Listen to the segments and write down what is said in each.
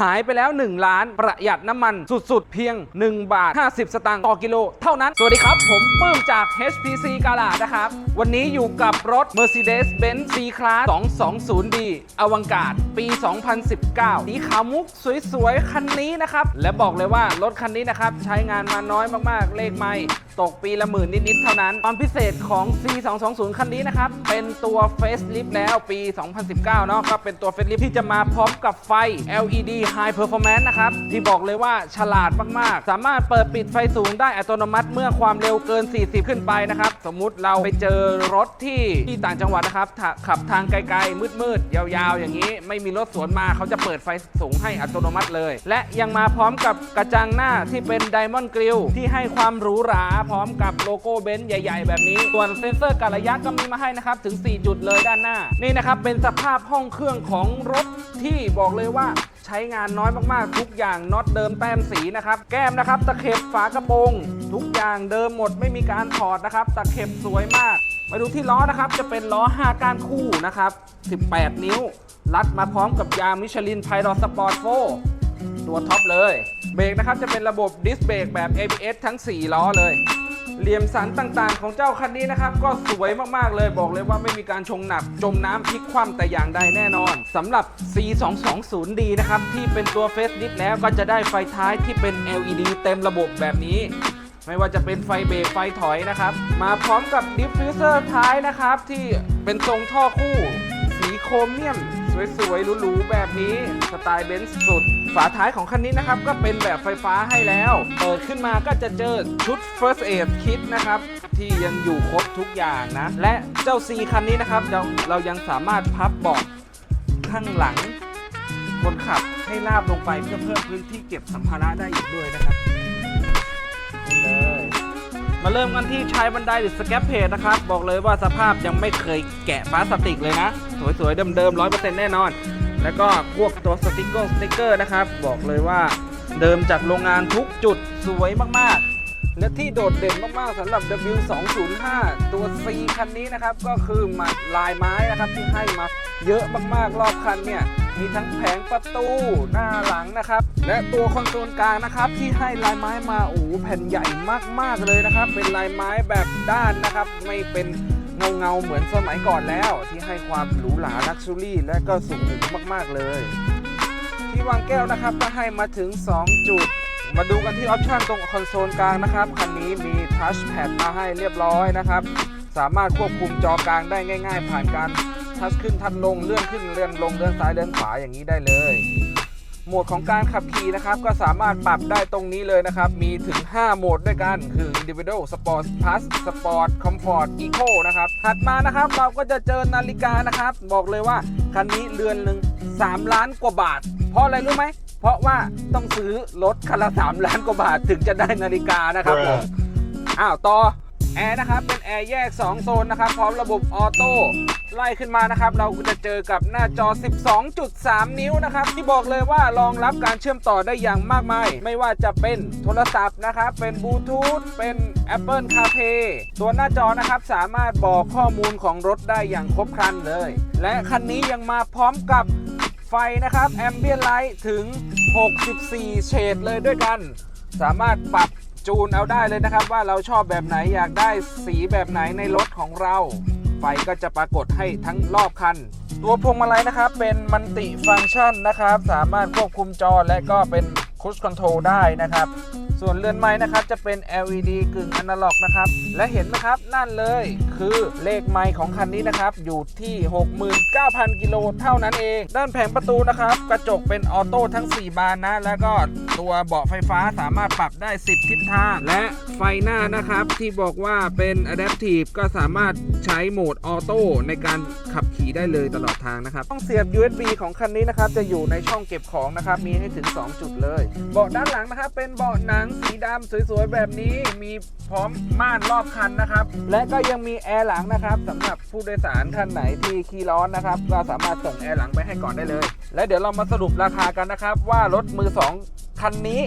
หายไปแล้ว 1 ล้านประหยัดน้ำมันสุดๆ เพียง 1 บาท 50 สตางค์ต่อกิโล เท่านั้น สวัสดีครับ ผมปื้มจาก HPC กาลาดนะครับ วันนี้อยู่กับรถ Mercedes-Benz C-Class 220D อวังกาศปี 2019 สีขาวมุกสวยๆ คันนี้นะครับ และบอกเลยว่ารถคันนี้นะครับ ใช้งานมาน้อยมากๆ เลขไม่ ตกปีละหมื่นนิด ๆ เท่านั้น ความพิเศษของ C220 คันนี้นะครับ เป็นตัว Facelift แล้วปี 2019 เนาะก็เป็นตัว Facelift ที่จะมาพร้อมกับไฟ LED High Performance นะครับ ที่บอกเลยว่าฉลาดมาก ๆ สามารถเปิดปิดไฟสูงได้อัตโนมัติเมื่อความเร็วเกิน 40 ขึ้นไปนะครับ สมมุติเราไปเจอรถที่ที่ต่างจังหวัดนะครับถ้าขับทางไกล ๆ มืด ๆ ยาว ๆ อย่างนี้ ไม่มีรถสวนมาเขาจะเปิดไฟสูงให้อัตโนมัติเลย และยังมาพร้อมกับกระจังหน้าที่เป็น Diamond Grill ที่ให้ความหรูหราพร้อมกับโลโก้เบนซ์ใหญ่ ๆ แบบนี้ ส่วนเซ็นเซอร์การระยะก็มีมาให้นะครับ ถึง 4 จุดเลยด้านหน้า นี่นะครับ เป็นสภาพห้องเครื่องของรถที่บอกเลยว่าใช้งานน้อยมากๆ ทุกอย่างน็อตเดิมแต้มสีนะครับ แก้มนะครับตะเข็บฝากระโปรงทุกอย่างเดิมหมดไม่มีการถอดนะครับ ตะเข็บสวยมาก มาดูที่ล้อนะครับ จะเป็นล้อ 5 ก้านคู่นะครับ 18 นิ้ว รัดมาพร้อมกับยางมิชลินไพรอสปอร์ตโฟ ตัวท็อปเลย เบรกนะครับจะเป็นระบบดิสเบรกแบบ ABS ทั้ง 4 ล้อเลย เหลี่ยมสันต่างๆ ของเจ้าคันนี้นะครับ ก็สวยมากๆเลยบอกเลยว่าไม่มีการชงหนัก จมน้ำพลิกคว่ำแต่อย่างใดแน่นอนสำหรับ C220D นะครับ ที่เป็นตัวเฟสดิฟแล้วก็จะได้ไฟท้ายที่เป็น LED เต็มระบบแบบนี้ไม่ว่าจะเป็นไฟเบรกไฟถอยนะครับ มาพร้อมกับดิฟฟิวเซอร์ท้ายนะครับ ที่เป็นทรงท่อคู่ สีโครเมียม สวยๆหรูๆแบบนี้สไตล์เบนซ์สุด ฝาท้ายของคันนี้นะครับก็เป็นแบบไฟฟ้าให้แล้วเปิดขึ้นมาก็จะเจอชุด First Aid Kit นะครับที่ยังอยู่ครบทุกอย่างนะ และเจ้า C คันนี้นะครับเราเรายังสามารถพับเบาะข้างหลัง คนขับให้ลาบลงไปเพื่อเพิ่มพื้นที่เก็บสัมภาระได้อีกด้วยนะครับนี่เลย มาเริ่มกันที่ชายบันไดหรือสแคปเพจนะครับ บอกเลยว่าสภาพยังไม่เคยแกะพลาสติกเลยนะ สวยๆ เดิมๆร้อยเปอร์เซ็นต์แน่นอน แล้วก็พวกตัวสติกเกอร์สติกเกอร์นะครับ บอกเลยว่าเดิมจากโรงงานทุกจุดสวยมากๆ และที่โดดเด่นมากๆสำหรับ W205 ตัว C คันนี้นะครับ ก็คือมาลายไม้นะครับที่ให้มาเยอะมากๆรอบคันเนี่ย มีทั้งแผงประตูหน้าหลังนะครับ และตัวคอนโซลกลางนะครับ ที่ให้ลายไม้มาโอ้แผ่นใหญ่มากๆเลยนะครับ เป็นลายไม้แบบด้านนะครับ ไม่เป็นเงาเงาเหมือนสมัยก่อนแล้ว ที่ให้ความหรูหราลักชัวรี่ และก็สุขุมมาก ๆ เลย ที่วางแก้วนะครับก็ให้มาถึง 2 จุด มาดูกันที่ออปชันตรงคอนโซลกลางนะครับ คันนี้มีทัชแพดมาให้เรียบร้อยนะครับ สามารถควบคุมจอกลางได้ง่าย ๆ ผ่านการ ทัชขึ้นทัชลงเลื่อนขึ้นเลื่อนลงเลื่อนซ้ายเลื่อนขวาอย่างนี้ได้เลย โหมดของการขับขี่นะครับ ก็สามารถปรับได้ตรงนี้เลยนะครับ มีถึง 5 โหมดด้วยกัน คือ Individual Sport Plus Sport Comfort Eco นะครับ ถัดมานะครับเราก็จะเจอนาฬิกานะครับ บอกเลยว่าคันนี้เรือนหนึ่ง3 ล้านกว่าบาท เพราะอะไรรู้ไหมเพราะว่าต้องซื้อรถคันละ3ล้านกว่าบาทถึงจะได้นาฬิกานะครับผมอ้าวต่อ แอร์นะครับเป็นแอร์แยก 2 โซนนะครับ พร้อมระบบออโต้ไล่ขึ้นมานะครับ เราจะเจอกับหน้าจอ 12.3 นิ้วนะครับ ที่บอกเลยว่ารองรับการเชื่อมต่อได้อย่างมากมาย ไม่ว่าจะเป็นโทรศัพท์นะครับ เป็นบลูทูธเป็น Apple CarPlay ตัวหน้าจอนะครับสามารถบอกข้อมูลของรถได้อย่างครบครันเลย และคันนี้ยังมาพร้อมกับไฟนะครับแอมเบียนไลท์ถึง 64 เฉดเลยด้วยกัน สามารถปรับ จูนเอาได้เลยนะครับ ว่าเราชอบแบบไหนอยากได้สีแบบไหนในรถของเรา ไฟก็จะปรากฏให้ทั้งรอบคัน ตัวพวงมาลัยนะครับ เป็นมันติฟังก์ชันนะครับ สามารถควบคุมจอและก็เป็นคุชคอนโทรลได้นะครับ ส่วนเรือนไม้นะครับจะเป็น LED กึ่งอนาล็อกนะครับ และเห็นไหมครับนั่นเลยคือเลขไมค์ของคันนี้นะครับ อยู่ที่ 69,000 กิโลเท่านั้นเอง ด้านแผงประตูนะครับ กระจกเป็นออโต้ทั้ง 4 บานนะ แล้วก็ตัวเบาะไฟฟ้าสามารถปรับได้ 10 ทิศทาง และไฟหน้านะครับที่บอกว่าเป็น Adaptive ก็สามารถใช้โหมดออโต้ในการขับขี่ได้เลยตลอดทางนะครับต้องเสียบ USB ของคันนี้นะครับจะอยู่ในช่องเก็บของนะครับมีให้ถึง 2 จุดเลย เบาะด้านหลังนะครับเป็นเบาะหนังสีดำสวยๆแบบนี้มีพร้อมม่านรอบคันนะครับ และก็ยังมีแอร์หลังนะครับสำหรับผู้โดยสารท่านไหนที่ขี้ร้อนนะครับก็สามารถส่งแอร์หลังไปให้ก่อนได้เลย และเดี๋ยวเรามาสรุปราคากันนะครับ ว่ารถมือ 2 คันนี้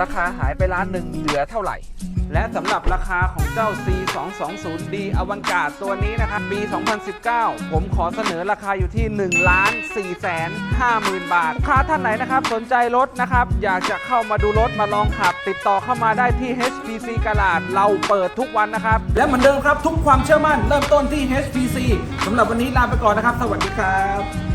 ราคาหายไปล้านหนึ่งเหลือเท่าไหร่ และสำหรับราคาของเจ้า C220D อวังกาศตัวนี้นะครับ ปี 2019 ผมขอเสนอราคาอยู่ที่ 1 ล้าน4แสน50,000 บาทลูกค้าท่านไหนนะครับ สนใจรถนะครับ อยากจะเข้ามาดูรถมาลองขับ ติดต่อเข้ามาได้ที่ HPC กลาดเราเปิดทุกวันนะครับ และเหมือนเดิมครับทุกความเชื่อมั่นเริ่มต้นที่ HPC สำหรับวันนี้ลาไปก่อนนะครับ สวัสดีครับ